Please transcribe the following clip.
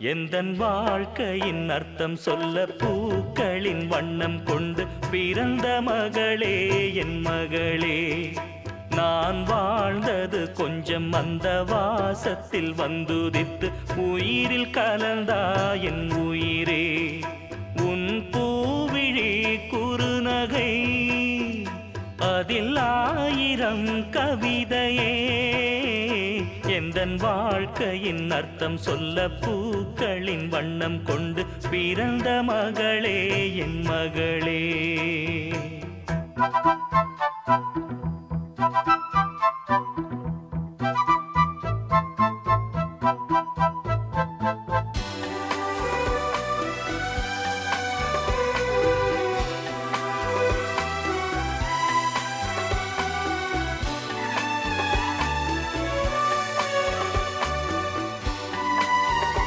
எந்தன் வாழ்க்கையின் அர்த்தம் சொல்ல பூக்களின் வண்ணம் கொண்டு பிறந்த மகளே என் மகளே. நான் வாழ்ந்தது கொஞ்சம் அந்த வாசத்தில் வந்துதித்து உயிரில் கலந்தா என் உயிரே. உன் பூவிழி குறுநகை அதில் ஆயிரம் கவிதையே. எந்தன் வாழ்க்கையின் அர்த்தம் சொல்ல பூக்களின் வண்ணம் கொண்டு பிறந்த மகளே என் மகளே Thank you.